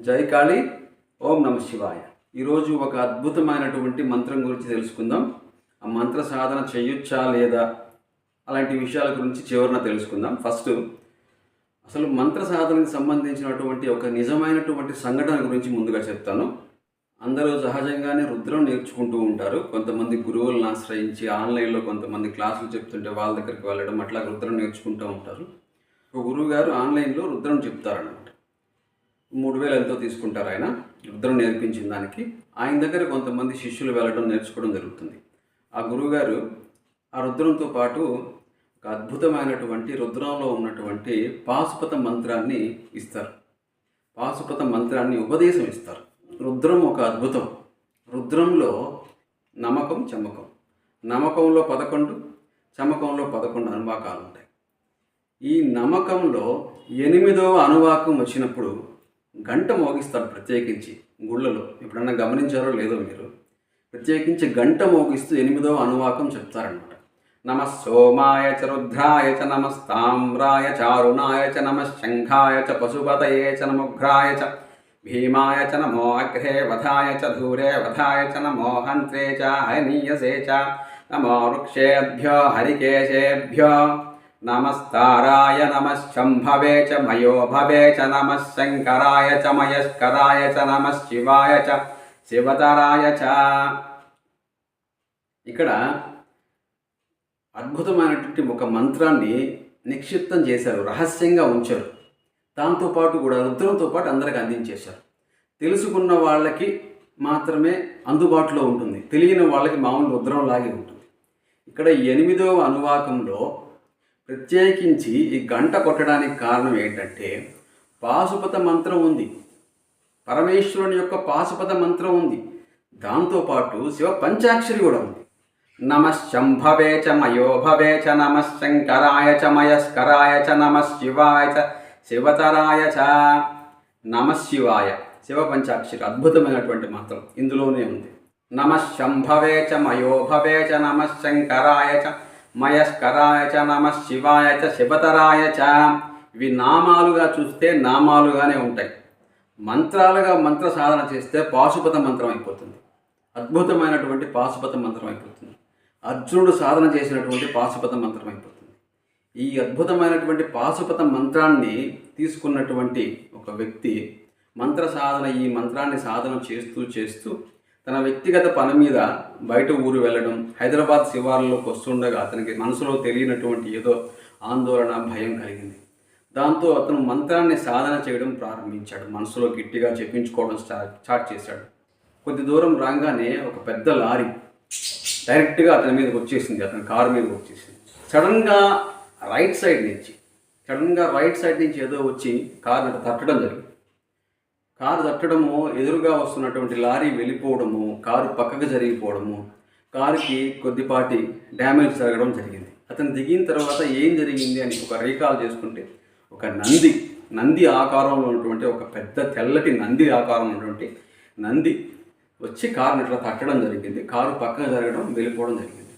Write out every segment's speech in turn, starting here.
జై కాళి ఓం నమ శివాయ. ఈరోజు ఒక అద్భుతమైనటువంటి మంత్రం గురించి తెలుసుకుందాం. ఆ మంత్ర సాధన చేయొచ్చా లేదా అలాంటి విషయాల గురించి చివరిన తెలుసుకుందాం. ఫస్ట్ అసలు మంత్ర సాధనకు సంబంధించినటువంటి ఒక నిజమైనటువంటి సంఘటన గురించి ముందుగా చెప్తాను. అందరూ సహజంగానే రుద్రం నేర్చుకుంటూ ఉంటారు. కొంతమంది గురువులను ఆశ్రయించి ఆన్లైన్లో కొంతమంది క్లాసులు చెప్తుంటే వాళ్ళ దగ్గరికి వెళ్ళడం అట్లా రుద్రం నేర్చుకుంటూ ఉంటారు. ఒక గురువు గారు ఆన్లైన్లో రుద్రం చెప్తారన్నమాట. మూడు వేలు ఎంతో తీసుకుంటారు ఆయన. రుద్రం నేర్పించిన దానికి. ఆయన దగ్గర కొంతమంది శిష్యులు వెళ్ళడం నేర్చుకోవడం జరుగుతుంది. ఆ గురువుగారు ఆ రుద్రంతో పాటు ఒక అద్భుతమైనటువంటి రుద్రంలో ఉన్నటువంటి పాశుపత మంత్రాన్ని ఇస్తారు. పాశుపత మంత్రాన్ని ఉపదేశం ఇస్తారు. రుద్రం ఒక అద్భుతం. రుద్రంలో నమ్మకం చమ్మకం నమ్మకంలో పదకొండు చమ్మకంలో పదకొండు అనువాకాలు ఉంటాయి. ఈ నమ్మకంలో ఎనిమిదవ అనువాకం వచ్చినప్పుడు గంట మోగిస్తారు ప్రత్యేకించి గుళ్ళలో. ఎప్పుడన్నా గమనించారో లేదో మీరు. ప్రత్యేకించి గంట మోగిస్తూ ఎనిమిదవ అనువాకం చెప్తారనమాట నమ సోమాయ చ రుద్రాయ చ నమస్తామ్రాయ చారుణాయ చ నమ శంఖాయ చ పశుపతయే చ నముఘ్రాయ చ భీమాయ చ నమో అగ్రే వధాయ చ ధూరే వధాయ చ నమో హంత్రే చ హనీయసే చ నమో వృక్షేభ్యో హరికేశేభ్యో నమస్తారాయ నమశంభవే చ మయోభవే చ నమ శంకరాయ చ మయస్కరాయ చ నమ శివాయ చ శివతరాయ చ. ఇక్కడ అద్భుతమైనటువంటి ఒక మంత్రాన్ని నిక్షిప్తం చేశారు రహస్యంగా ఉంచారు. దాంతోపాటు కూడా రుద్రంతో పాటు అందరికి అందించేశారు. తెలుసుకున్న వాళ్ళకి మాత్రమే అందుబాటులో ఉంటుంది తెలియని వాళ్ళకి మామూలు రుద్రం లాగే ఉంటుంది. ఇక్కడ ఎనిమిదవ అనువాకంలో ప్రత్యేకించి ఈ గంట కొట్టడానికి కారణం ఏంటంటే పాశుపత మంత్రం ఉంది. పరమేశ్వరుని యొక్క పాశుపత మంత్రం ఉంది. దాంతోపాటు శివ పంచాక్షరి కూడా ఉంది. నమశంభవే చ మయోభవే చ నమశంకరాయ చ మయస్కరాయ చ నమ శివాయ చ శివతరాయ చ నమశివాయ. శివ పంచాక్షరి అద్భుతమైనటువంటి మంత్రం ఇందులోనే ఉంది. నమశంభవే చ మయోభవే చ నమశంకరాయ చ మయస్కరాయ చ నమ శివాయ చ శివతరాయ చ. ఇవి నామాలుగా చూస్తే నామాలుగానే ఉంటాయి. మంత్రాలుగా మంత్ర సాధన చేస్తే పాశుపత మంత్రం అయిపోతుంది. అద్భుతమైనటువంటి పాశుపత మంత్రం అయిపోతుంది. అర్జునుడు సాధన చేసినటువంటి పాశుపత మంత్రం అయిపోతుంది. ఈ అద్భుతమైనటువంటి పాశుపత మంత్రాన్ని తీసుకున్నటువంటి ఒక వ్యక్తి మంత్ర సాధన ఈ మంత్రాన్ని సాధన చేస్తూ చేస్తూ తన వ్యక్తిగత పని మీద బయట ఊరు వెళ్ళడం హైదరాబాద్ శివార్లలోకి వస్తుండగా అతనికి మనసులో తెలియనటువంటి ఏదో ఆందోళన భయం కలిగింది. దాంతో అతను మంత్రాన్ని సాధన చేయడం ప్రారంభించాడు. మనసులో గట్టిగా చెప్పించుకోవడం స్టార్ట్ చేశాడు. కొద్ది దూరం రాగానే ఒక పెద్ద లారీ డైరెక్ట్గా అతని మీదకి వచ్చేసింది. అతని కారు మీదకి వచ్చేసింది. సడన్గా రైట్ సైడ్ నుంచి సడన్గా రైట్ సైడ్ నుంచి ఏదో వచ్చి కారు తట్టడం జరిగింది. కారు తట్టడము ఎదురుగా వస్తున్నటువంటి లారీ వెళ్ళిపోవడము కారు పక్కకు జరిగిపోవడము కారుకి కొద్దిపాటి డ్యామేజ్ జరగడం జరిగింది. అతను దిగిన తర్వాత ఏం జరిగింది అని ఒక రీకాల్ చేసుకుంటే ఒక నంది నంది ఆకారంలో ఉన్నటువంటి ఒక పెద్ద తెల్లటి నంది ఆకారంలో ఉన్నటువంటి నంది వచ్చి కారుని ఇట్లా తట్టడం జరిగింది. కారు పక్కన జరగడం వెళ్ళిపోవడం జరిగింది.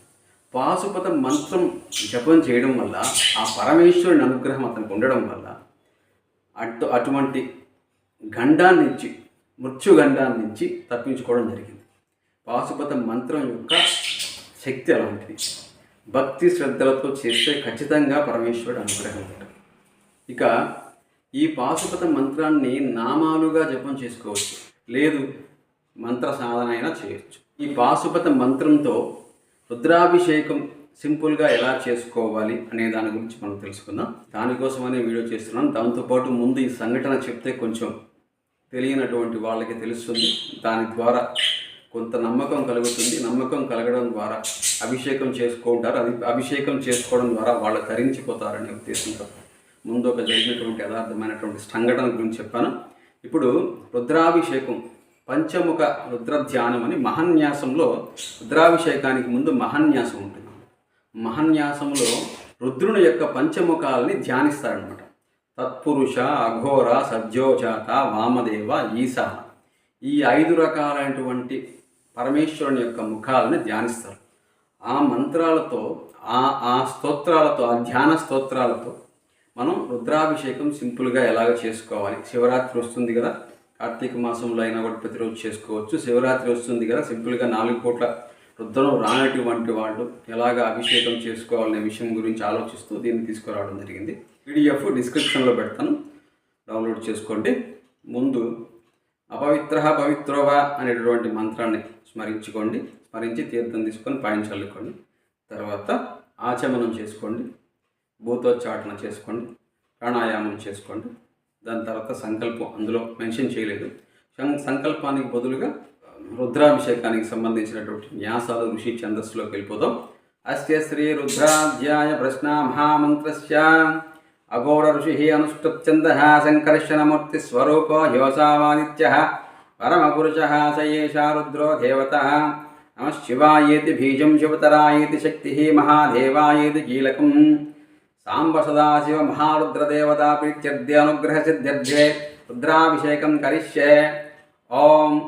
పాశుపత మంత్రం జపం చేయడం వల్ల ఆ పరమేశ్వరుని అనుగ్రహం అతనికి ఉండడం వల్ల అటు అటువంటి గండాన్ని నుంచి మృత్యుగండాన్ని నుంచి తప్పించుకోవడం జరిగింది. పాశుపత మంత్రం యొక్క శక్తి అలాంటిది. భక్తి శ్రద్ధలతో చేస్తే ఖచ్చితంగా పరమేశ్వరుడు అనుగ్రహం ఉంటుంది. ఇక ఈ పాశుపత మంత్రాన్ని నామాలుగా జపం చేసుకోవచ్చు. లేదు మంత్ర సాధన అయినా చేయొచ్చు. ఈ పాశుపత మంత్రంతో రుద్రాభిషేకం సింపుల్గా ఎలా చేసుకోవాలి అనే దాని గురించి మనం తెలుసుకుందాం. దానికోసమనే వీడియో చేస్తున్నాను. దాంతోపాటు ముందు ఈ సంఘటన చెప్తే కొంచెం తెలియనటువంటి వాళ్ళకి తెలుస్తుంది. దాని ద్వారా కొంత నమ్మకం కలుగుతుంది. నమ్మకం కలగడం ద్వారా అభిషేకం చేసుకుంటారు అది అభిషేకం చేసుకోవడం ద్వారా వాళ్ళు తరించిపోతారనే ఉద్దేశంతో ముందు ఒక జరిగినటువంటి యథార్థమైనటువంటి సంఘటన గురించి చెప్పాను. ఇప్పుడు రుద్రాభిషేకం పంచముఖ రుద్ర ధ్యానం అని మహన్యాసంలో రుద్రాభిషేకానికి ముందు మహన్యాసం ఉంటుంది. మహన్యాసంలో రుద్రుని యొక్క పంచముఖాలని ధ్యానిస్తారనమాట తత్పురుష అఘోర సద్యోజాత వామదేవ ఈశ. ఈ ఐదు రకాలైనటువంటి పరమేశ్వరుని యొక్క ముఖాలని ధ్యానిస్తారు. ఆ మంత్రాలతో ఆ ఆ స్తోత్రాలతో ఆ ధ్యాన స్తోత్రాలతో మనం రుద్రాభిషేకం సింపుల్గా ఎలాగ చేసుకోవాలి? శివరాత్రి వస్తుంది కదా కార్తీక మాసంలో అయినా కూడా ప్రతిరోజు చేసుకోవచ్చు. శివరాత్రి వస్తుంది కదా సింపుల్గా నాలుగు పూట్ల రుద్రం రానటువంటి వాళ్ళు ఎలాగ అభిషేకం చేసుకోవాలనే విషయం గురించి ఆలోచిస్తూ దీన్ని తీసుకురావడం జరిగింది. పీడిఎఫ్ డిస్క్రిప్షన్లో పెడతాను. డౌన్లోడ్ చేసుకోండి. ముందు అపవిత్ర పవిత్రోవా అనేటటువంటి మంత్రాన్ని స్మరించుకోండి. స్మరించి తీర్థం తీసుకొని పైన చల్లుకోండి. తర్వాత ఆచమనం చేసుకోండి. భూతోచ్చాటన చేసుకోండి. ప్రాణాయామం చేసుకోండి. దాని తర్వాత సంకల్పం అందులో మెన్షన్ చేయలేదు. సం- సంకల్పానికి బదులుగా రుద్రాభిషేకానికి సంబంధించినటువంటి న్యాసాలు ఋషి ఛందస్సులోకి వెళ్ళిపోదాం. అస్య శ్రీ రుద్రాధ్యాయ ప్రశ్న మహామంత్రస్య. అఘోర ఋషి అనుష్ఠుప్చంద సంకర్షణమూర్తి స్వరూపో యోసావాదిత్య పరమపురుష సయేషా రుద్రో దేవత నమశివాయేతి బీజం శివతరాయేతి శక్తి మహాదేవాయేతి కీలకం సాంబ సదాశివ మహారుద్రదేవతా ప్రీత్యర్థ్య అనుగ్రహ సిద్ధ్యర్థే రుద్రాభిషేకం కరిష్యే ఓం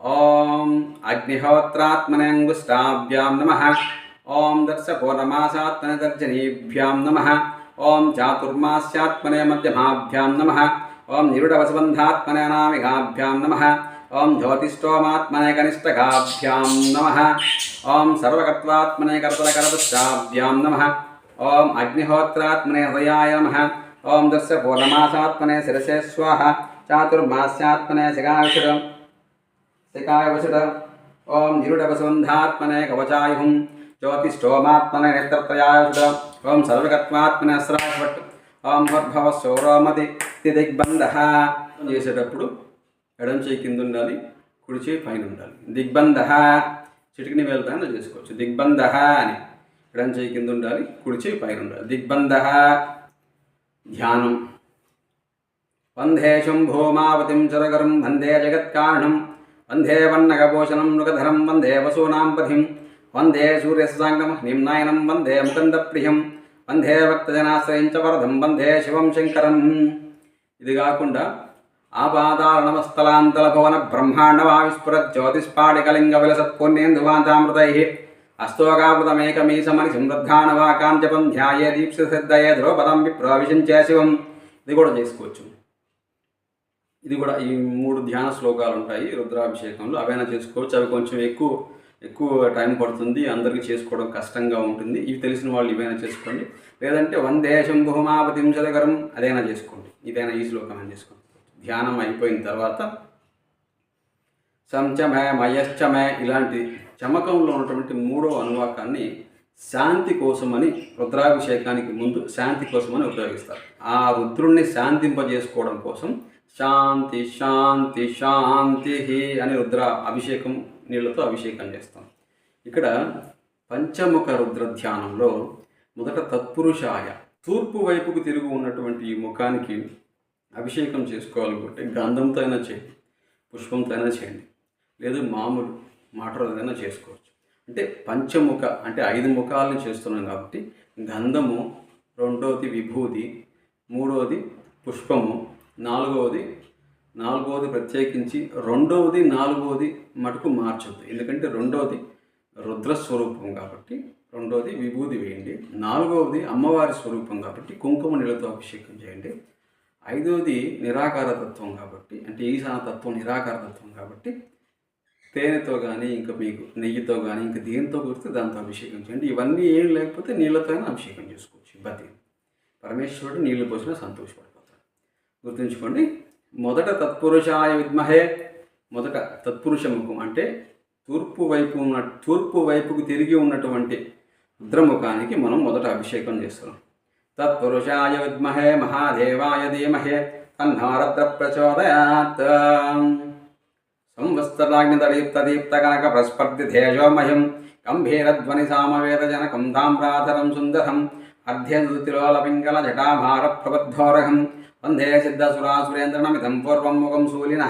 ఓం అగ్నిహోత్రాత్మనంగుష్టాభ్యాం నమ ఓం దర్శ పూర్ణమాసాత్మనదర్జనీభ్యాం నమ ओम चातुर्मास्यात्मने मध्यमाभ्यां नमः। ओम निरुडवसबन्धात्मने अनामिकाभ्यां नमः। ओम ज्योतिष्टोमात्मने कनिष्ठकाभ्यां नमः। ओम सर्वकर्त्वात्मने कर्तलकरपश्चाभ्यां नमः। ओम अग्निहोत्रात्मने हृदयाय नमः। ओम दर्शपूर्णमासात्मने शिरसे स्वाहा। चातुर्मास्यात्मने शिखाविषद शिखाविषद ओम निरुडवसबन्धात्मने कवचायुः ज्योतिष्टोमात्मने ఓం సర్వగత్వాత్మనే అస్రాభట్ ఓం భర్భవ సౌరోమతి దిగ్బంధ చేసేటప్పుడు ఎడం చేయి కింద ఉండాలి కుడి చేయి పైన ఉండాలి. దిగ్బంధ చిటికిని వేలు పైన చేసుకోవచ్చు. దిగ్బంధ అని ఎడం చేయి కింద ఉండాలి కుడి చేయి పైన ఉండాలి. దిగ్బంధ ధ్యానం. వందే శంభోమావతిం చరగరం వందే జగత్కారణం వందే వన్నగభూషణం మృగధరం వందే వసూనాం పథిం వందే సూర్యసాంగం నిమ్నాయనం వందే ముకందప్రియం వందే భక్తజనాశ్రయం చ వరదం వందే శివం శంకరం ఇది కాకుండా ఆపాదారణమస్థలాంతల భవన బ్రహ్మాండమా విస్ఫురత్ జ్యోతిష్పాడికలింగ విలసత్పుణ్యేందువాంతామృతై అస్తోగామృతమేకమీశమని సమృద్ధానవాకాంచపం ధ్యాయే దీప్సిద్ధయే ధ్రువపదం విప్రవిశించే శివం। ఇది కూడా చేసుకోవచ్చు। ఇది కూడా ఈ మూడు ధ్యాన శ్లోకాలు ఉంటాయి రుద్రాభిషేకంలో। అవైనా చేసుకోవచ్చు? అవి కొంచెం ఎక్కువ ఎక్కువ టైం పడుతుంది అందరికీ చేసుకోవడం కష్టంగా ఉంటుంది. ఇవి తెలిసిన వాళ్ళు ఇవైనా చేసుకోండి. లేదంటే వందే శంభుమాపతిం చదగరం అదైనా చేసుకోండి. ఇదైనా ఈ శ్లోకమైనా చేసుకోండి. ధ్యానం అయిపోయిన తర్వాత సంచమే మయశ్చమే ఇలాంటి చమకంలో ఉన్నటువంటి మూడో అనువాకాన్ని శాంతి కోసమని రుద్రాభిషేకానికి ముందు శాంతి కోసమని ఉపయోగిస్తారు. ఆ రుద్రుణ్ణి శాంతింపజేసుకోవడం కోసం శాంతి శాంతి శాంతి అని రుద్ర అభిషేకం నీళ్ళతో అభిషేకం చేస్తాం. ఇక్కడ పంచముఖ రుద్ర ధ్యానంలో మొదట తత్పురుషాయ తూర్పు వైపుకు తిరుగు ఉన్నటువంటి ఈ ముఖానికి అభిషేకం చేసుకోవాలనుకుంటే గంధంతో అయినా చేయండి పుష్పంతో అయినా చేయండి. లేదు మామూలు మాటలు ఏదైనా చేసుకోవచ్చు. అంటే పంచముఖ అంటే ఐదు ముఖాలను చేస్తున్నాం కాబట్టి గంధము రెండవది విభూది మూడవది పుష్పము నాలుగవది నాలుగవది ప్రత్యేకించి రెండవది నాలుగవది మటుకు మార్చొద్దు. ఎందుకంటే రెండవది రుద్రస్వరూపం కాబట్టి రెండవది విభూది వేయండి. నాలుగవది అమ్మవారి స్వరూపం కాబట్టి కుంకుమ నీళ్ళతో అభిషేకం చేయండి. ఐదవది నిరాకారతత్వం కాబట్టి అంటే ఈశాన తత్వం నిరాకార తత్వం కాబట్టి తేనెతో కానీ ఇంకా మీకు నెయ్యితో కానీ ఇంకా దేనితో కురిస్తే దాంతో అభిషేకం చేయండి. ఇవన్నీ ఏం లేకపోతే నీళ్ళతో అభిషేకం చేసుకోవచ్చు. ఇబ్బంది పరమేశ్వరుడు నీళ్ళు పోసినా సంతోషపడిపోతాడు. గుర్తుంచుకోండి మొదట తత్పురుషాయ విద్మహే మొదట తత్పురుష ముఖం అంటే తూర్పు వైపు ఉన్న తూర్పు వైపుకు తిరిగి ఉన్నటువంటి రుద్రముఖానికి మనం మొదట అభిషేకం చేస్తున్నాం. తత్పురుషాయ విద్మహే మహాదేవాయ ధీమహే తన్నారద్ర ప్రచోదయాత్. సంవత్సరాగ్నిదీప్తదీప్తకనక ప్రస్పర్ధి తేజోమయం గంభీరధ్వని సామవేదజనకం తామ్రాధరం సుందరం అర్ధ్యదుతిలోలపింగళ జటాభార ప్రబద్ధోరహం వందే సిద్ధసురాసురేంద్రనమిదం పూర్వం ముఖం శూలిన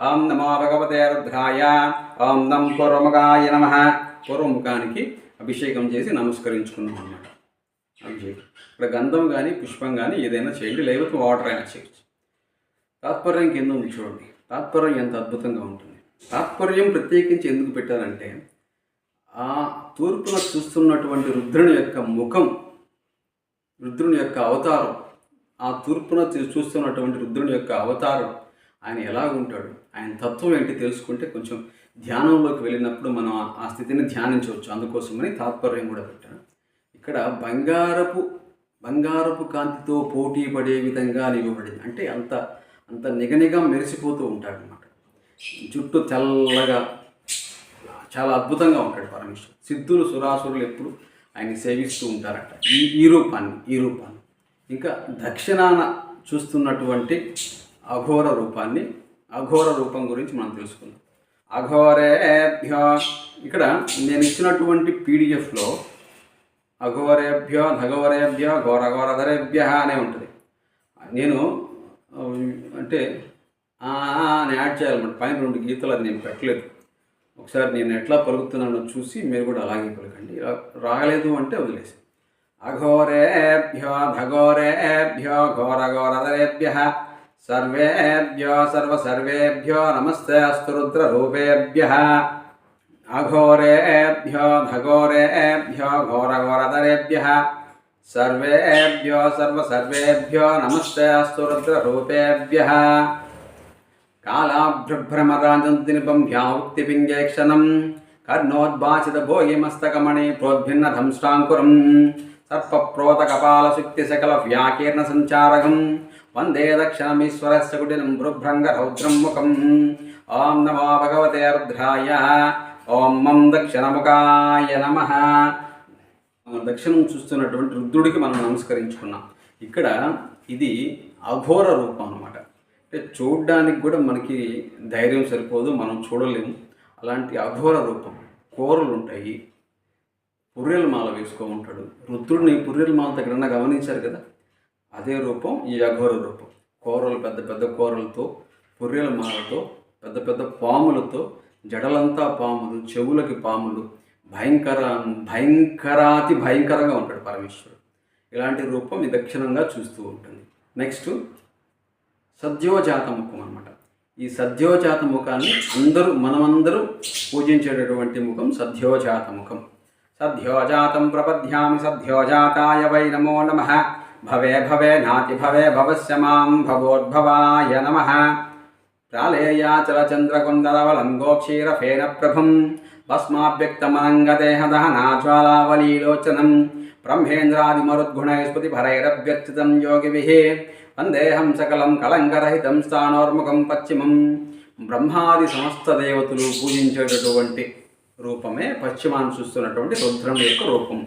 ఓం నమో భగవతే రుద్రాయ ఓం నం పూర్వముఖాయ నమ పూర్వముఖానికి అభిషేకం చేసి నమస్కరించుకున్నాం అన్నమాట. అభిషేకం. ఇక్కడ గంధం కానీ పుష్పం కానీ ఏదైనా చేయండి లేకపోతే వాటర్ అయినా చేయొచ్చు. తాత్పర్యం కింద ఉంది చూడండి. తాత్పర్యం ఎంత అద్భుతంగా ఉంటుంది. తాత్పర్యం ప్రత్యేకించి ఎందుకు పెట్టారంటే ఆ తూర్పున చూస్తున్నటువంటి రుద్రుని యొక్క ముఖం రుద్రుని యొక్క అవతారం ఆ తూర్పున చూ- చూస్తున్నటువంటి రుద్రుని యొక్క అవతారం. ఆయన ఎలా ఉంటాడు? ఆయన తత్వం ఏంటి తెలుసుకుంటే కొంచెం ధ్యానంలోకి వెళ్ళినప్పుడు మనం ఆ- ఆ స్థితిని ధ్యానించవచ్చు. అందుకోసమని తాత్పర్యం కూడా పెట్టాను. ఇక్కడ బంగారపు బంగారపు కాంతితో పోటీ పడే విధంగా నిలబడింది. అంటే అంత అంత నిగనిగా మెరిసిపోతూ ఉంటాడు అనమాట జుట్టు తెల్లగా చాలా అద్భుతంగా ఉంటాడు పరమేశ్వరుడు. సిద్ధులు సురాసురులు ఎప్పుడు ఆయన సేవిస్తూ ఉంటారట. ఈ ఈ రూపాన్ని ఈ రూపాన్ని. ఇంకా దక్షిణాన చూస్తున్నటువంటి అఘోర రూపాన్ని అఘోర రూపం గురించి మనం తెలుసుకుందాం. అఘోరేభ్య ఇక్కడ నేను ఇచ్చినటువంటి పీడిఎఫ్లో అఘోరేభ్య ధగోరేభ్య ఘోరఘోరధరేభ్య అనే ఉంటుంది. నేను అంటే అని యాడ్ చేయాలన్నమాట. పైన రెండు గీతలు అది నేను పెట్టలేదు. ఒకసారి నేను ఎట్లా పలుకుతున్నానో చూసి మీరు కూడా అలాగే పలకండి. రాగలేదు అంటే వదిలేసి అఘోరేభ్యో ధఘోరేభ్యో ఘోరఘోరధరేభ్య సర్వేభ్యో సర్వసర్వేభ్యో నమస్తే అస్తు రుద్రరూపేభ్య అఘోరేభ్యో ధఘోరేభ్యో ఘోరఘోరధరేభ్య సర్వేభ్యో సర్వసర్వేభ్యో నమస్తే అస్తు రుద్రరూపేభ్య కాళాభ్రభ్రమరాజంతినిపం భ్యాముక్తిపింగేక్షణం కర్ణోద్భాసిత భోగిమస్తకమణి ప్రోద్భిన్న ధంష్టాంకురం సర్పప్రోతకపాలశుక్తి సకల వ్యాకీర్ణ సంచారకం వందే దక్షిణమీశ్వరస్య కుటిలం భృభ్రంగ రౌద్రం ముఖం ఓం నమో భగవతే రుద్రాయ. ఓం మం దక్షిణముఖాయ నమ. దక్షిణం చూస్తున్నటువంటి రుద్రుడికి మనం నమస్కరించుకున్నాం. ఇక్కడ ఇది అఘోర రూపం అనమాట అంటే చూడడానికి కూడా మనకి ధైర్యం సరిపోదు మనం చూడలేము. అలాంటి అఘోర రూపం. కూరలు ఉంటాయి పుర్రెల మాల వేసుకో ఉంటాడు రుద్రుడిని పుర్రెల మాలతో ఎక్కడన్నా గమనించారు కదా? అదే రూపం ఈ అఘోర రూపం. కూరలు పెద్ద పెద్ద కూరలతో పుర్రెల మాలతో పెద్ద పెద్ద పాములతో జడలంతా పాములు చెవులకి పాములు భయంకర భయంకరాతి భయంకరంగా ఉంటాడు పరమేశ్వరుడు. ఇలాంటి రూపం విదక్షిణంగా దక్షిణంగా చూస్తూ ఉంటుంది. నెక్స్ట్ సద్యోజాత ముఖం అనమాట ఈ సద్యోజాత ముఖాన్ని అందరూ మనమందరూ పూజించేటటువంటి ముఖం సద్యోజాత ముఖం సద్యోజాతం ప్రపద్యామి సద్యోజాతాయ వై నమో నమ. భవే భవే నాతి భవే భవస్య మాం భవోద్భవాయ నమ. ప్రాళేయాచలచంద్రకుందరవలం ప్రాళేయాచలచంద్రకుందరవలంగోక్షీరఫేన ప్రభం. భస్మాభ్యక్తమనంగదేహదహనాజ్వాలావలీలోచనం బ్రహ్మేంద్రాదిమరుద్గుణైస్పతి భరైరభ్యర్చితం యోగిభిः. వందేహం సకలం కళంకరహితం స్థానోర్ముఖం పశ్చిమం. బ్రహ్మాది సమస్త దేవతలు పూజించేటటువంటి రూపమే పశ్చిమాన్ని చూస్తున్నటువంటి రుద్రం యొక్క రూపం.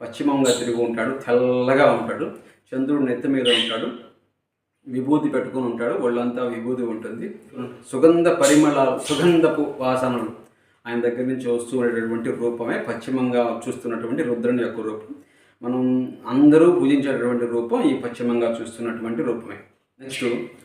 పశ్చిమంగా తిరిగి ఉంటాడు తెల్లగా ఉంటాడు చంద్రుడు నెత్తి మీద ఉంటాడు విభూతి పెట్టుకుని ఉంటాడు ఒళ్ళంతా విభూతి ఉంటుంది. సుగంధ పరిమళ సుగంధపు వాసనలు ఆయన దగ్గర నుంచి వస్తూ ఉండేటటువంటి రూపమే పశ్చిమంగా చూస్తున్నటువంటి రుద్రుని యొక్క రూపం. మనం అందరూ పూజించేటటువంటి రూపం ఈ పశ్చిమంగా చూస్తున్నటువంటి రూపమే. నెక్స్ట్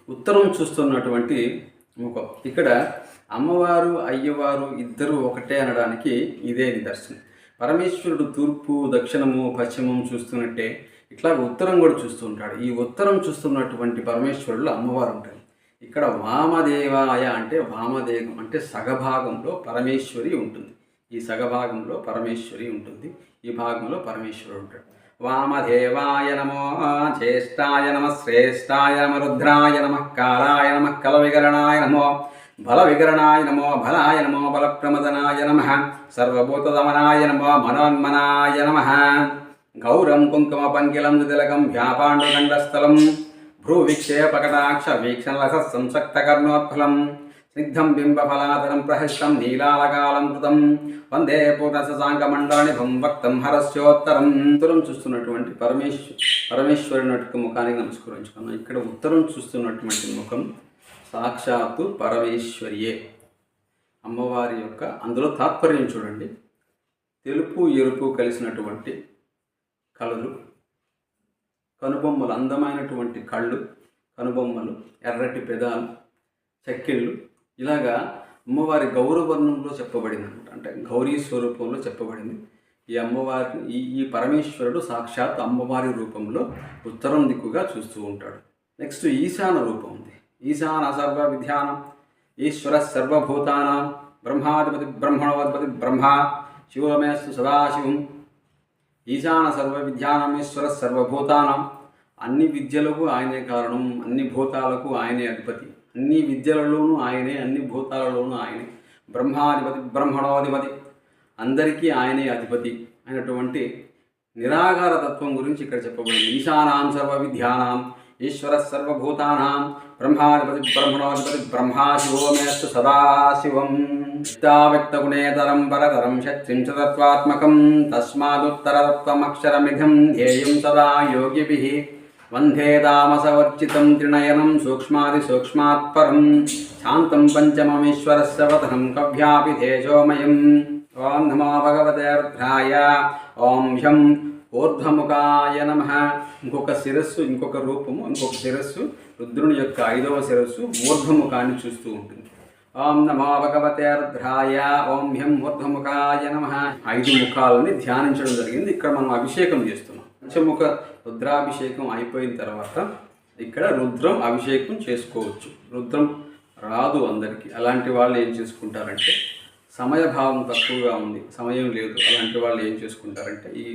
ఉత్తరం చూస్తున్నటువంటి ముఖం. ఇక్కడ అమ్మవారు అయ్యవారు ఇద్దరు ఒకటే అనడానికి ఇదే నిదర్శనం. పరమేశ్వరుడు తూర్పు దక్షిణము పశ్చిమం చూస్తున్నట్టే ఇట్లా ఉత్తరం కూడా చూస్తూ ఉంటాడు. ఈ ఉత్తరం చూస్తున్నటువంటి పరమేశ్వరుడు అమ్మవారు ఉంటారు. ఇక్కడ వామదేవాయ అంటే వామదేవం అంటే సగభాగంలో పరమేశ్వరి ఉంటుంది. ఈ సగభాగంలో పరమేశ్వరి ఉంటుంది. ఈ భాగంలో పరమేశ్వరుడు ఉంటాడు. వామదేవాయ నమో జ్యేష్ఠాయ నమ శ్రేష్టాయ నమ రుద్రాయ నమ కాలాయ నమ కలవిగరణాయ నమో బల వికరణాయ నమో బలాయ నమో బలప్రమదనాయ నమ. సర్వభూతదమనాయ నమో మనోన్మనాయ నమ. గౌరం కుంకుమ పంకిలం తిలకం వ్యాపాండుగండస్థలం భ్రూవిక్షేపకటాక్ష వీక్షణలస సంసక్తకర్ణోత్ఫలం స్నిగ్ధం బింబఫలాదరం ప్రహష్టం నీలాలకాలం కృతం. వందే పూర్ణసాంగమండలనిభం వక్తం హరస్యోత్తరం. ఉత్తరం చూస్తున్నటువంటి పరమేశ్వ పరమేశ్వరుని ముఖానికి నమస్కరించుకున్నాం ఇక్కడ ఉత్తరం చూస్తున్నటువంటి ముఖం సాక్షాత్తు పరమేశ్వరియే. అమ్మవారి యొక్క అందులో తాత్పర్యం చూడండి. తెలుపు ఎరుపు కలిసినటువంటి కళలు కనుబొమ్మలు అందమైనటువంటి కళ్ళు కనుబొమ్మలు ఎర్రటి పెదాలు చెక్కిళ్ళు ఇలాగా అమ్మవారి గౌరవర్ణంలో చెప్పబడింది అనమాట అంటే గౌరీ స్వరూపంలో చెప్పబడింది. ఈ అమ్మవారిని ఈ ఈ పరమేశ్వరుడు సాక్షాత్ అమ్మవారి రూపంలో ఉత్తరం దిక్కుగా చూస్తూ ఉంటాడు. నెక్స్ట్ ఈశాన రూపం ఉంది. ఈశాన సర్వ విధ్యానం ఈశ్వర సర్వభూతానాం బ్రహ్మాధిపతి బ్రహ్మణోధిపతి బ్రహ్మ శివమేస్తు సదాశివం ఈశాన సర్వ విధ్యానం ఈశ్వర సర్వభూతానం అన్ని విద్యలకు ఆయనే కారణం అన్ని భూతాలకు ఆయనే అధిపతి. అన్ని విద్యలలోనూ ఆయనే అన్ని భూతాలలోనూ ఆయనే. బ్రహ్మాధిపతి బ్రహ్మణోధిపతి అందరికీ ఆయనే అధిపతి అయినటువంటి నిరాకార తత్వం గురించి ఇక్కడ చెప్పబడింది. ఈశానాం సర్వ విద్యానాం ఈశ్వర సర్వభూతానాం బ్రహ్మాధిపతి బ్రహ్మణోధిపతి బ్రహ్మా శివో మేస్తు సదాశివం వ్యక్తగుణేతరం పరతరం శక్తిం చ ధ్యేయం సదా యోగిభిः వందే తామసవర్చితం త్రినయనం సూక్ష్మాది సూక్ష్మాత్ శాంతం పంచమమీశ్వరస్య వదనం కవ్యాపి తేజోమయం ఓం నమో భగవతే రుద్రాయ ఓం హ్యం ఊర్ధ్వముఖాయ నమ. ఇంకొక శిరస్సు ఇంకొక రూపము ఇంకొక శిరస్సు రుద్రుని యొక్క ఐదవ శిరస్సు ఊర్ధ్వముఖాన్ని చూస్తూ ఉంటుంది. ఓం నమో భగవతే రుద్రాయ ఓం హ్యం ఊర్ధ్వముఖాయ నమ. ఐదు ముఖాలని ధ్యానించడం జరిగింది. ఇక్కడ మనం అభిషేకం చేస్తున్నాం. పంచముఖ రుద్రాభిషేకం అయిపోయిన తర్వాత ఇక్కడ రుద్రం అభిషేకం చేసుకోవచ్చు. రుద్రం రాదు అందరికీ. అలాంటి వాళ్ళు ఏం చేసుకుంటారంటే సమయభావం తక్కువగా ఉంది. సమయం లేదు. అలాంటి వాళ్ళు ఏం చేసుకుంటారంటే ఈ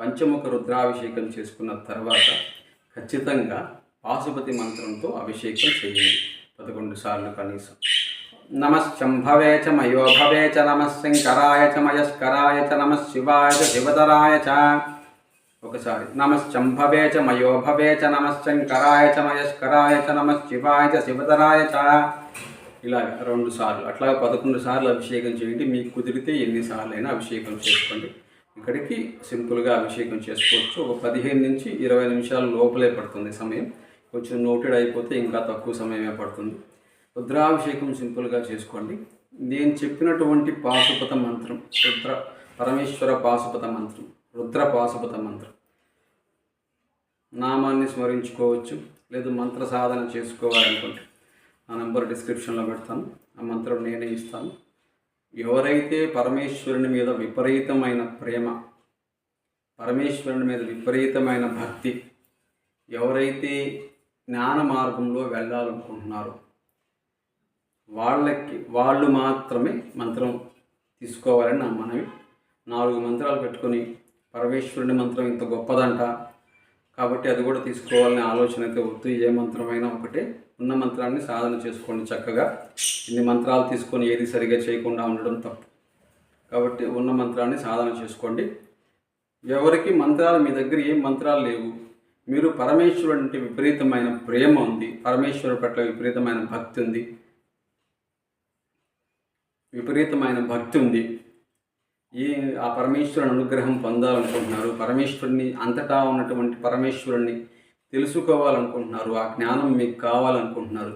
పంచముఖ రుద్రాభిషేకం చేసుకున్న తర్వాత ఖచ్చితంగా పాశుపతి మంత్రంతో అభిషేకం చేయండి. పదకొండు సార్లు కనీసం. నమశ్శంభవే చ మయోభవే చ నమశంకరాయ చ మయస్కరాయ చ నమ శివాయ చ శివతరాయ చ. ఒకసారి. నమశ్శంభవే చ మయోభవే చ నమశంకరాయ చ మయస్కరాయ చ నమ శివాయ చ శివతరాయ చ. ఇలాగ రెండు సార్లు. అట్లా పదకొండు సార్లు అభిషేకం చేయండి. మీకు కుదిరితే ఎన్నిసార్లు అయినా అభిషేకం చేసుకోండి. ఇక్కడికి సింపుల్గా అభిషేకం చేసుకోవచ్చు. ఒక పదిహేను నుంచి ఇరవై నిమిషాల లోపలే పడుతుంది సమయం. కొంచెం నోటెడ్ అయిపోతే ఇంకా తక్కువ సమయమే పడుతుంది. రుద్రాభిషేకం సింపుల్గా చేసుకోండి. నేను చెప్పినటువంటి పాశుపత మంత్రం రుద్ర పరమేశ్వర పాశుపత మంత్రం రుద్ర పాశుపత మంత్రం. నామాన్ని స్మరించుకోవచ్చు లేదు మంత్ర సాధన చేసుకోవాలనుకుంటే. ఆ నెంబర్ డిస్క్రిప్షన్లో పెడతాను. ఆ మంత్రం నేనే ఇస్తాను. ఎవరైతే పరమేశ్వరుని మీద విపరీతమైన ప్రేమ పరమేశ్వరుని మీద విపరీతమైన భక్తి ఎవరైతే జ్ఞాన మార్గంలో వెళ్ళాలనుకుంటున్నారో వాళ్ళకి వాళ్ళు మాత్రమే మంత్రం తీసుకోవాలని నా మనవి. నాలుగు మంత్రాలు పెట్టుకొని పరమేశ్వరుని మంత్రం ఇంత గొప్పదంట. కాబట్టి అది కూడా తీసుకోవాలనే ఆలోచన అయితే వద్దు. ఏ మంత్రమైనా ఒకటే ఉన్న మంత్రాన్ని సాధన చేసుకోండి చక్కగా. ఇన్ని మంత్రాలు తీసుకొని ఏది సరిగా చేయకుండా ఉండడం తప్పు. కాబట్టి ఉన్న మంత్రాన్ని సాధన చేసుకోండి. ఎవరికి మంత్రాలు మీ దగ్గర ఏం మంత్రాలు లేవు. మీరు పరమేశ్వరుడు అంటే విపరీతమైన ప్రేమ ఉంది. పరమేశ్వరుడు పట్ల విపరీతమైన భక్తి ఉంది. విపరీతమైన భక్తి ఉంది. ఈ ఆ పరమేశ్వరుని అనుగ్రహం పొందాలనుకుంటున్నారు. పరమేశ్వరుని అంతటా ఉన్నటువంటి పరమేశ్వరుని తెలుసుకోవాలనుకుంటున్నారు. ఆ జ్ఞానం మీకు కావాలనుకుంటున్నారు.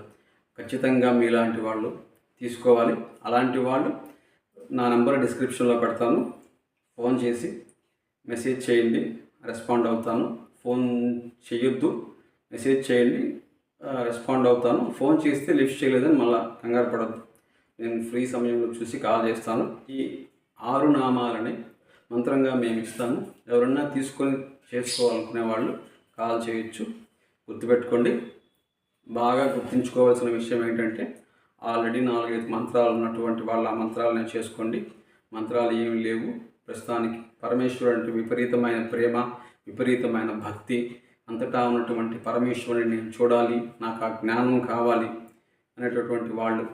ఖచ్చితంగా మీలాంటి వాళ్ళు తీసుకోవాలి. అలాంటి వాళ్ళు నా నెంబర్ డిస్క్రిప్షన్లో పెడతాను. ఫోన్ చేసి మెసేజ్ చేయండి. రెస్పాండ్ అవుతాను. ఫోన్ చేయొద్దు. మెసేజ్ చేయండి. రెస్పాండ్ అవుతాను. ఫోన్ చేస్తే లిఫ్ట్ చేయలేదని మళ్ళీ కంగారు పడద్దు. నేను ఫ్రీ సమయంలో చూసి కాల్ చేస్తాను. ఈ ఆరు నామాలని మంత్రంగా మేము ఇస్తాము. ఎవరన్నా తీసుకొని చేసుకోవాలనుకునే వాళ్ళు కాల్ చేయొచ్చు. గుర్తుపెట్టుకోండి. బాగా గుర్తుంచుకోవాల్సిన విషయం ఏంటంటే ఆల్రెడీ నాలుగైదు మంత్రాలు ఉన్నటువంటి వాళ్ళ ఆ మంత్రాలనే చేసుకోండి. మంత్రాలు ఏమి లేవు. ప్రస్తుతానికి పరమేశ్వరుడు అంటే విపరీతమైన ప్రేమ విపరీతమైన భక్తి. అంతటా ఉన్నటువంటి పరమేశ్వరుని నేను చూడాలి నాకు ఆ జ్ఞానం కావాలి అనేటటువంటి వాళ్ళు.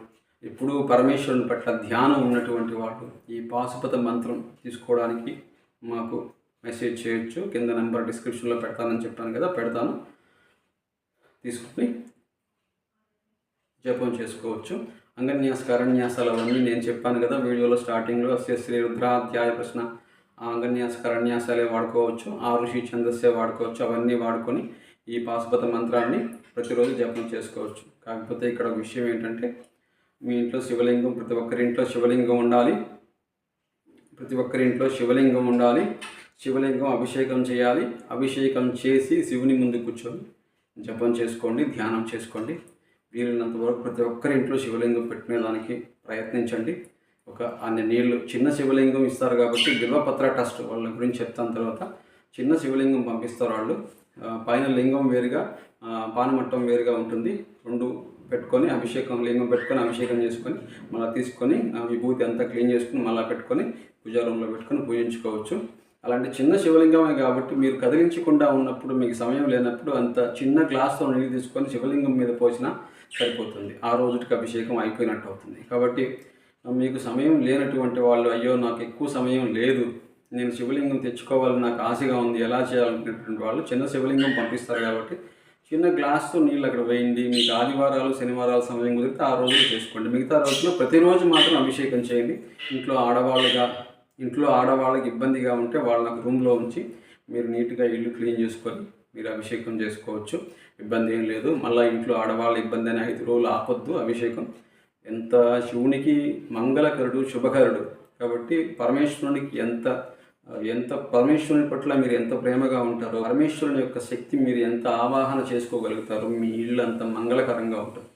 ఎప్పుడూ పరమేశ్వరుని పట్ల ధ్యానం ఉన్నటువంటి వాళ్ళు ఈ పాశుపత మంత్రం తీసుకోవడానికి మాకు మెసేజ్ చేయొచ్చు. కింద నెంబర్ డిస్క్రిప్షన్లో పెడతానని చెప్పాను కదా పెడతాను. తీసుకుని జపం చేసుకోవచ్చు. అంగన్యాస కరణ్యాసాలు అవన్నీ నేను చెప్పాను కదా వీడియోలో స్టార్టింగ్లో శ్రీ రుద్రాధ్యాయ ప్రశ్న అంగన్యాస కరణ్యాసాలే వాడుకోవచ్చు ఆ ఋషి ఛందస్సే వాడుకోవచ్చు అవన్నీ వాడుకొని ఈ పాశుపత మంత్రాన్ని ప్రతిరోజు జపం చేసుకోవచ్చు. కాకపోతే ఇక్కడ ఒక విషయం ఏంటంటే మీ ఇంట్లో శివలింగం ప్రతి ఒక్కరి ఇంట్లో శివలింగం ఉండాలి. ప్రతి ఒక్కరి ఇంట్లో శివలింగం ఉండాలి. శివలింగం అభిషేకం చేయాలి. అభిషేకం చేసి శివుని ముందు కూర్చొని జపం చేసుకోండి ధ్యానం చేసుకోండి. వీలైనంత వరకు ప్రతి ఒక్కరి ఇంట్లో శివలింగం పెట్టుకునేదానికి ప్రయత్నించండి. ఒక అన్ని నీళ్ళు చిన్న శివలింగం ఇస్తారు కాబట్టి బిల్వపత్ర ట్రస్ట్ వాళ్ళ గురించి చెప్తాను తర్వాత చిన్న శివలింగం పంపిస్తారు వాళ్ళు. పైన లింగం వేరుగా పానమట్టం వేరుగా ఉంటుంది. రెండు పెట్టుకొని అభిషేకం లింగం పెట్టుకొని అభిషేకం చేసుకొని మళ్ళీ తీసుకొని విభూతి అంతా క్లీన్ చేసుకొని మళ్ళీ పెట్టుకొని పూజా పెట్టుకొని పూజించుకోవచ్చు. అలాంటి చిన్న శివలింగమే కాబట్టి మీరు కదిలించకుండా ఉన్నప్పుడు మీకు సమయం లేనప్పుడు అంత చిన్న గ్లాస్తో నీళ్ళు తీసుకొని శివలింగం మీద పోసినా సరిపోతుంది. ఆ రోజుకి అభిషేకం అయిపోయినట్టు అవుతుంది. కాబట్టి మీకు సమయం లేనటువంటి వాళ్ళు అయ్యో నాకు ఎక్కువ సమయం లేదు. నేను శివలింగం తెచ్చుకోవాలని నాకు ఆశగా ఉంది. ఎలా చేయాలనుకునేటువంటి వాళ్ళు చిన్న శివలింగం పంపిస్తారు కాబట్టి చిన్న గ్లాస్తో నీళ్ళు అక్కడ వేయండి. మీకు ఆదివారాలు శనివారాలు సమయం కుదిరితే ఆ రోజులు చేసుకోండి మిగతా రోజుల్లో ప్రతిరోజు మాత్రం అభిషేకం చేయండి. ఇంట్లో ఆడవాళ్ళుగా ఇంట్లో ఆడవాళ్ళకి ఇబ్బందిగా ఉంటే వాళ్ళకి రూమ్లో ఉంచి మీరు నీట్గా ఇల్లు క్లీన్ చేసుకొని మీరు అభిషేకం చేసుకోవచ్చు. ఇబ్బంది ఏం లేదు. మళ్ళీ ఇంట్లో ఆడవాళ్ళ ఇబ్బంది అని ఐదు రోజులు ఆపొద్దు అభిషేకం. ఎంత శివునికి మంగళకరుడు శుభకరుడు. కాబట్టి పరమేశ్వరునికి ఎంత ఎంత పరమేశ్వరుని పట్ల మీరు ఎంత ప్రేమగా ఉంటారో పరమేశ్వరుని యొక్క శక్తి మీరు ఎంత ఆవాహన చేసుకోగలుగుతారో మీ ఇల్లు అంత మంగళకరంగా ఉంటుంది.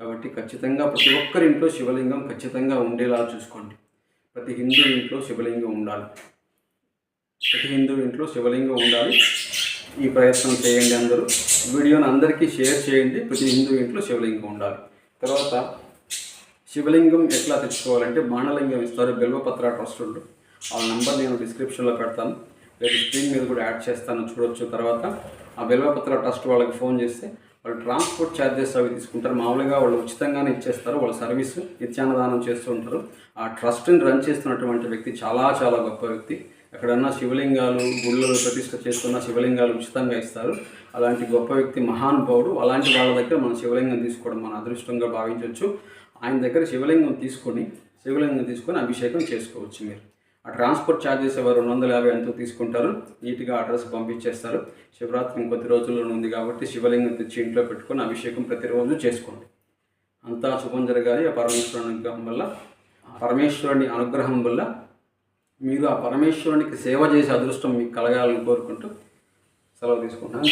కాబట్టి ఖచ్చితంగా ప్రతి ఒక్కరి ఇంట్లో శివలింగం ఖచ్చితంగా ఉండేలా చూసుకోండి. ప్రతి హిందూ ఇంట్లో శివలింగం ఉండాలి. ప్రతి హిందూ ఇంట్లో శివలింగం ఉండాలి. ఈ ప్రయత్నం చేయండి అందరూ. వీడియోని అందరికీ షేర్ చేయండి. ప్రతి హిందూ ఇంట్లో శివలింగం ఉండాలి. తర్వాత శివలింగం ఎట్లా తెచ్చుకోవాలంటే బాణలింగం ఇస్తారు. బెల్వపత్ర ట్రస్ట్ వాళ్ళు వాళ్ళ నెంబర్ నేను డిస్క్రిప్షన్లో పెడతాను. లేదు స్క్రీన్ మీద కూడా యాడ్ చేస్తాను. చూడొచ్చు తర్వాత. ఆ బెల్వపత్ర ట్రస్ట్ వాళ్ళకి ఫోన్ చేస్తే వాళ్ళు ట్రాన్స్పోర్ట్ ఛార్జెస్ అవి తీసుకుంటారు. మామూలుగా వాళ్ళు ఉచితంగానే ఇచ్చేస్తారు. వాళ్ళ సర్వీస్ నిత్యాన్నదానం చేస్తూ ఉంటారు. ఆ ట్రస్ట్ని రన్ చేస్తున్నటువంటి వ్యక్తి చాలా చాలా గొప్ప వ్యక్తి. ఎక్కడన్నా శివలింగాలు గుళ్ళలు ప్రతిష్ట చేస్తున్న శివలింగాలు ఉచితంగా ఇస్తారు. అలాంటి గొప్ప వ్యక్తి మహానుభావుడు అలాంటి వాళ్ళ దగ్గర మనం శివలింగం తీసుకోవడం మన అదృష్టంగా భావించవచ్చు. ఆయన దగ్గర శివలింగం తీసుకొని శివలింగం తీసుకొని అభిషేకం చేసుకోవచ్చు మీరు. ఆ ట్రాన్స్పోర్ట్ ఛార్జెస్ ఎవరు రెండు వందల యాభై ఎంతో తీసుకుంటారు. నీట్గా అడ్రస్ పంపించేస్తారు. శివరాత్రి ఇంకొద్ది రోజుల్లో ఉంది కాబట్టి శివలింగం తెచ్చి ఇంట్లో పెట్టుకొని అభిషేకం ప్రతిరోజు చేసుకోండి. అంతా శుభం జరగాలి. ఆ పరమేశ్వరుని అనుగ్రహం వల్ల ఆ పరమేశ్వరుని అనుగ్రహం వల్ల మీరు ఆ పరమేశ్వరునికి సేవ చేసే అదృష్టం మీకు కలగాలని కోరుకుంటూ సెలవు తీసుకుంటున్నాను.